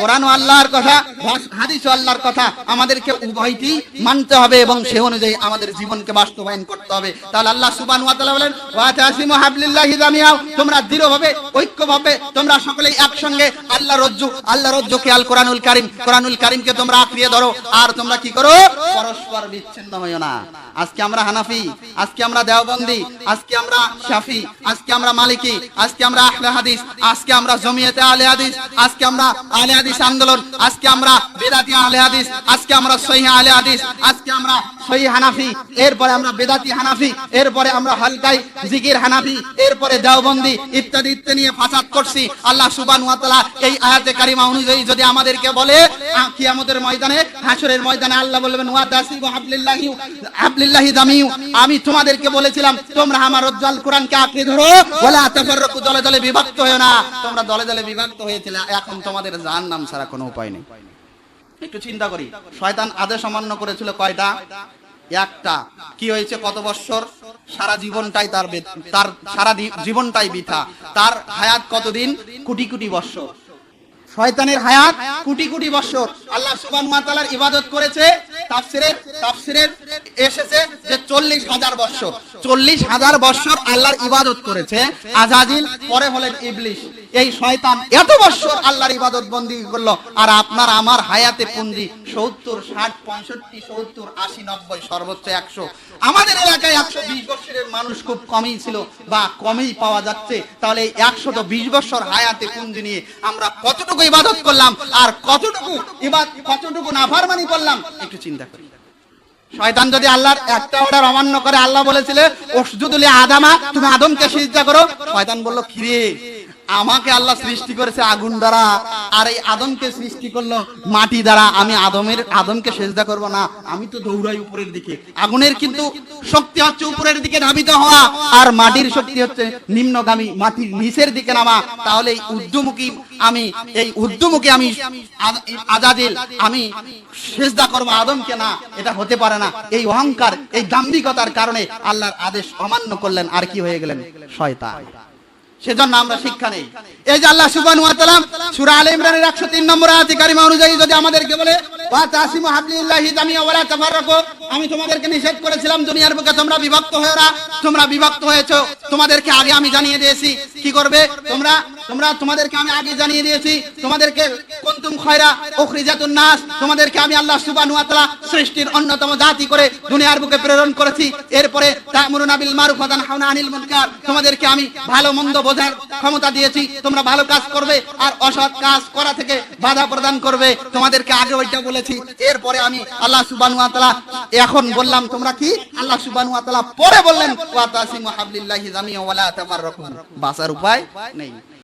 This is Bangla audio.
কোরআন আল্লাহর কথা হাদিস আল্লাহর কথা আমাদেরকে উভয়টি মানতে হবে এবং সে অনুযায়ী আমাদের জীবনকে বাস্তবায়ন করতে হবে। তাহলে আল্লাহ সুবহান ওয়া বলেন তোমরা দৃঢ়ভাবে, ঐক্যভাবে, তোমরা সকলেই একসঙ্গে আল্লাহ রজ্জু আল্লাহ রজ্জুকে আল কোরআনুল কারীম, কোরআনুল কারীমকে তোমরা আঁকড়িয়ে ধরো। আর তোমরা কি করো? পরস্পর বিচ্ছিন্ন হইও না। আজকে আমরা হানাফি, আজকে আমরা দেওবন্দি, আজকে আমরা শাফি, আজকে আমরা মালিকি, আজকে আমরা আহলে হাদিস, আজকে আমরা জমিয়তে আহলে হাদিস, আজকে আমরা আহলে হাদিস আন্দোলন, আজকে আমরা বেদাতি আহলে হাদিস, আজকে আমরা সহিহ আহলে হাদিস, আজকে আমরা সহিহ হানাফি, এরপরে আমরা বেদাতি হানাফি, এরপরে আমরা হালকাই জিকির হানাফি, এরপরে দেওবন্দি ইত্যাদি ইত্যাদি নিয়ে ফাসাদ করছি। আল্লাহ সুবহান ওয়া তাআলা এই আয়াতে কারিমা অনুযায়ী যদি আমাদেরকে বলে আ- কিয়ামতের ময়দানে হাসরের ময়দানে আল্লাহ বলবেন ওয়া তাসিবু হাবলিল্লাহি হাবলিল্লাহি দামিউ। আমি তোমাদেরকে বলেছিলাম, তোমরা আমার উজ্জ্বল কোরআনকে আঁকড়ে ধরো, ওয়ালা তাফাররাকু দলে দলে বিভক্ত হয়েও না। তোমরা দলে দলে বিভক্ত হয়েছিলে, এখন তোমাদের জাহান্নাম ছাড়া কোনো উপায় নেই। একটু চিন্তা করি। শয়তান আদেশ অমান্য করেছিল কয়টা? একটা। কি হয়েছে? কত বছর সারা জীবনটাই তার তার সারা জীবনটাই বৃথা। তার হায়াত কতদিন? কোটি কোটি বছর শয়তানের হায়াত কোটি কোটি বছর আল্লাহ সুবহানাহু ওয়া তাআলার ইবাদত করেছে তাফসিরের তাফসিরের এসেছে যে 40 হাজার বছর। 40 হাজার বছর আল্লাহর ইবাদত করেছে। আজাজিল পরে হলেন ইবলিশ। এই শয়তান এত বছর আল্লাহর ইবাদত বন্দী করল, আর আপনার আমার হায়াতে পুঞ্জি 70 60 65 70 80 90 সর্বোচ্চ 100 আমাদের এলাকায় 120 বছরের মানুষ খুব কমই ছিল বা কমই পাওয়া যাচ্ছে। তাহলে এই 120 বছর হায়াতে পুঞ্জি নিয়ে আমরা কতটুকু ইবাদত করলাম আর কতটুকু ইবাদ কতটুকু নাফরমানি করলাম, একটু চিন্তা করি। শয়তান যদি আল্লাহর একটা অর্ডার অমান্য করে, আল্লাহ বলেছিলে, ওসজুদুলি আদামা, তুমি আদমকে সিজদা করো। শয়তান বলল, কিরে? আমাকে আল্লাহ সৃষ্টি করেছে আগুন দ্বারা, আর এই আদমকে সৃষ্টি করল মাটি দ্বারা। আমি আদমের, আদমকে সেজদা করব না। আমি তো দৌড়াই উপরের দিকে। আগুনের কিন্তু শক্তি হচ্ছে উপরের দিকে ধাবিত হওয়া, আর মাটির শক্তি হচ্ছে নিম্নগামী, মাটির নিচের দিকে নামা। তাহলে এই উদ্যমুখী আমি, এই উদ্যমুখী আমি আজাদিল, আমি সেজদা করব আদমকে না। এটা হতে পারে না। এই অহংকার, এই দাম্ভিকতার কারণে আল্লাহর আদেশ অমান্য করলেন। আর কি হয়ে গেলেন? শয়তান। সেজন্য আমরা শিক্ষা নেই। এই যে আল্লাহ সুবান সুরা আল ইমরানের একশো তিন নম্বর কারিমা অনুযায়ী যদি আমাদেরকে বলে আমি তোমাদেরকে নিষেধ করেছিলাম দুনিয়ার বুকে তোমরা বিভক্ত হয়েও না তোমরা বিভক্ত হয়েছো। তোমাদেরকে আগে আমি জানিয়ে দিয়েছি। কি করবে? তোমরা তোমরা, তোমাদেরকে আমি আগে জানিয়ে দিয়েছি। তোমাদেরকে কুনতুম খয়রা উখরিজাতুন নাস, তোমাদেরকে আমি আল্লাহ সুবহানাহু ওয়া তাআলা সৃষ্টির অন্যতম জাতি করে দুনিয়ার বুকে প্রেরণ করেছি। এরপরে তা'মুরুনা বিল মারুফ ওয়া তানহাউনা আনিল মুনকার। তোমাদেরকে আমি ভালো মন্দ বোঝার ক্ষমতা দিয়েছি। তোমরা ভালো কাজ করবে আর অসৎ কাজ করা থেকে বাধা প্রদান করবে। তোমাদেরকে আগে ওইটা বলেছি। এরপরে আমি আল্লাহ সুবানু এখন বললাম, তোমরা কি? আল্লাহ সুবানু পরে বললেন বাসার উপায় নেই।